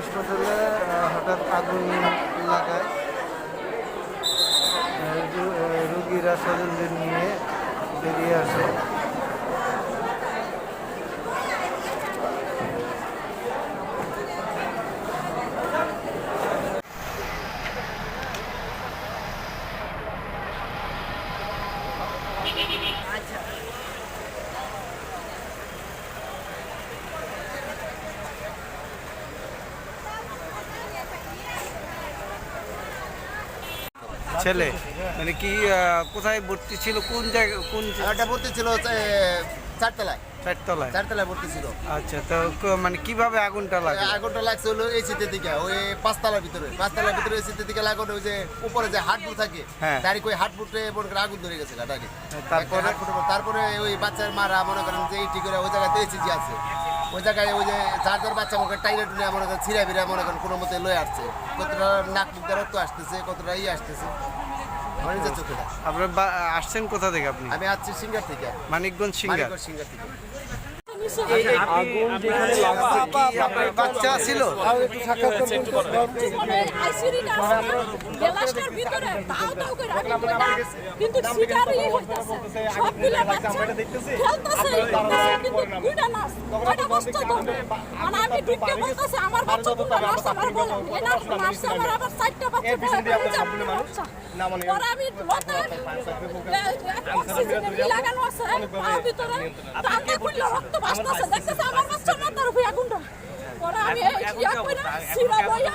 হাসপাতালে হঠাৎ আগুন লাগায়। রুগীরা স্বজনদের নিয়ে বেরিয়ে আসে। ছেলে? মানে কি কোথায় ভর্তি ছিল? কোন জায়গা কোন ওটা ভর্তি ছিল চারতলায়। চারতলায়? চারতলায় ভর্তি ছিল। আচ্ছা তো মানে কীভাবে আগুনটা লাগে আগুনটা লাগছে হলো এই শীতের দিকে ওই পাঁচতলার ভিতরে। পাঁচতলার ভিতরে এই শীতের দিকে লাগানো ওই যে উপরে যে হাটবুট থাকে হ্যাঁ। ডাইরেক্ট ওই হাটবুটে মনে করেন আগুন ধরে গেছে তারপরে? তারপরে ওই বাচ্চার মারা মনে করেন যে এই ঠিক করে ওই জায়গাতে এসিজি আছে। ওই জায়গায় ওই যে যার যার বাচ্চা মনে করেন টুলে মনে করেন ছিঁড়া বিড়া মনে করেন কোনো মতে লয়ে আসছে। কতটা নাক মুখ রক্ত আসতেছে কতটা ইয়ে আসতেছে। আমার নিজের চোখেটা আপনার আসছেন কোথা থেকে আপনি? আমি আসছি সিঙ্গার থেকে। মানিকগঞ্জ সিঙ্গার। সিঙ্গার থেকে। বাচ্চা ছিল? কিন্তু সবগুলা বাচ্চা খেলতাছে, কিন্তু দুইটা নার্স, কয়টা বস্তা? মানে ঢুকে বলতাছি, আমার বাচ্চা দুটো নার্স আমার বলে, এই নার্স নার্সে আমার আবার চারটা বাচ্চা বলে, বাচ্চা। পরে আমি লতায়, লাগানো আছে, পাও ভিতরে, টানতে খুললে রক্ত ভাসতাছে, দেখতেছে আমার বাচ্চার মাথার উপরে আগুনটা। পরে আমি ইয়া কইরা, সিরা বইয়া,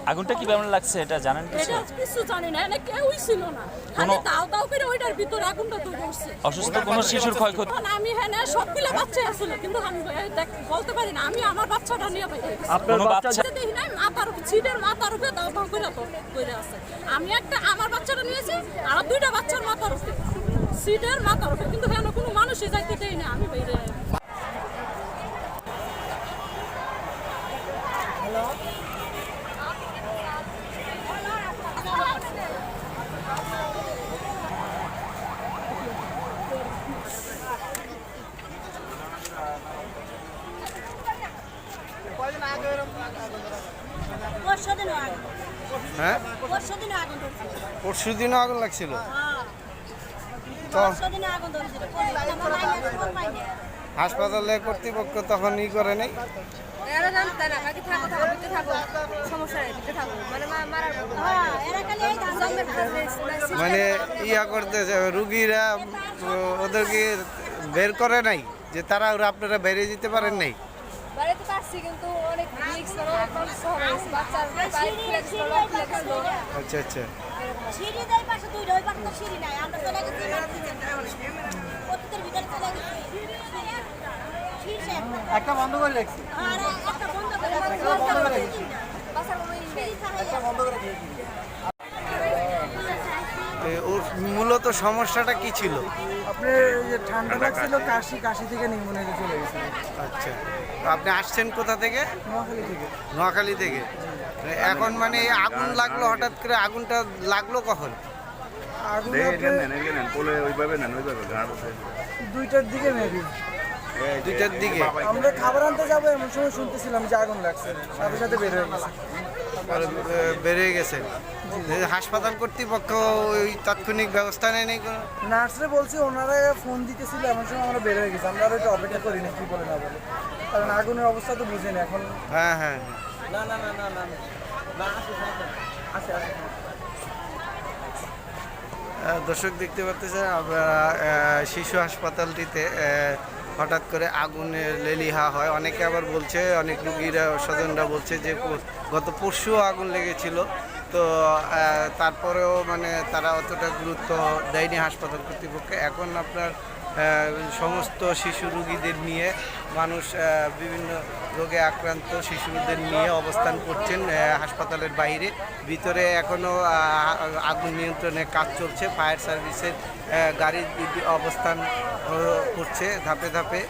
কইরা আগুনটা কীভাবে লাগছে এটা জানেন কিছু? কিছু জানি না এনে কেউই ছিল না। খালি দাও দাও করে ওইটার ভিতরে আগুনটা তো করছে অসুস্থ কোনো শিশুর ক্ষয়ক্ষতি? আমি হ্যাঁ সবগুলো বাচ্চা আসলে কিন্তু আমি দেখ- বলতে পারি না আমি আমার বাচ্চাটা নিয়ে পাই কোনো বাচ্চা দেখি নাই মাথার উপর ছিটের মাথার উপরে দাও দাও করে তো করে আছে। আমি একটা আমার বাচ্চাটা নিয়েছি আর দুইটা বাচ্চার মাথার উপরে। সিটের মাথার উপরে কিন্তু কেন কোনো মানুষই যাইতে দেয় না আমি বাইরে পরশু দিনও আগুন হ্যাঁ? পরশু দিনও আগুন লাগছিল? হ্যাঁ। তো হাসপাতালে কর্তৃপক্ষ তখন ই করে নাই? মানে। হ্যাঁ। জন্মের পর মানে ইয়া করতেছে রুগীরা ওদেরকে বের করে নাই? যে তারা ওরা আপনারা বেরিয়ে যেতে পারেন নাই? বাড়িতে পারছি কিন্তু অনেক রিক্স অনেক সমস্যা হয়েছে বাচ্চার পাইপ খুলে গেছিল রক খুলে গেছিল আচ্ছা আচ্ছা। সিঁড়ি দেয় পাশে দুই ওই পাশে তো সিঁড়ি নাই আমরা চলে গেছি প্রত্যেকের ভিতরে চলে গেছি। একটা একটা বন্ধ করে রাখছি। একটা বন্ধ করে বাচ্চার কোনো ই বন্ধ করে এ, ওর মূলত সমস্যাটা কি ছিল? আপনার এই যে ঠান্ডা লাগছিল কাশি। কাশি থেকে নিউমোনিয়া চলে গেছে আচ্ছা। তো আপনি আসছেন কোথা থেকে? নোয়াখালী থেকে। নোয়াখালী থেকে। এখন মানে আগুন লাগল হঠাৎ করে আগুনটা লাগল কখন? আগুন দুইটার দিকে মেবি দুইটার দিকে? আমরা খাবার আনতে যাব এমন সময় শুনতেছিলাম যে আগুন লাগছে। সাথে সাথে বের হয়ে গেছে। বেরিয়ে গেছে। হাসপাতাল কর্তৃপক্ষ ওই তাৎক্ষণিক ব্যবস্থা নেয় নাই কোনো? নার্সরে বলছি ওনারা ফোন দিতেছিল এমন সময় আমরা বের হয়ে গেছি। আমরা আর একটু অপেক্ষা করি না কি বলে না বলে। কারণ আগুনের অবস্থা তো বুঝেনি এখন হ্যাঁ হ্যাঁ। না না না না না না। আসে আসে দর্শক দেখতে পাচ্ছেন শিশু হাসপাতালটিতে হঠাৎ করে আগুনের লেলিহা হয়। অনেকে আবার বলছে অনেক রুগীরা স্বজনরা বলছে যে গত পরশু আগুন লেগেছিল। তো তারপরেও মানে তারা অতটা গুরুত্ব দেয়নি হাসপাতাল কর্তৃপক্ষ এখন আপনার সমস্ত শিশু রুগীদের নিয়ে মানুষ বিভিন্ন রোগে আক্রান্ত শিশুদের নিয়ে অবস্থান করছেন হাসপাতালের বাইরে। ভিতরে এখনও আগুন নিয়ন্ত্রণে কাজ চলছে। ফায়ার সার্ভিসের গাড়ির অবস্থান করছে ধাপে ধাপে।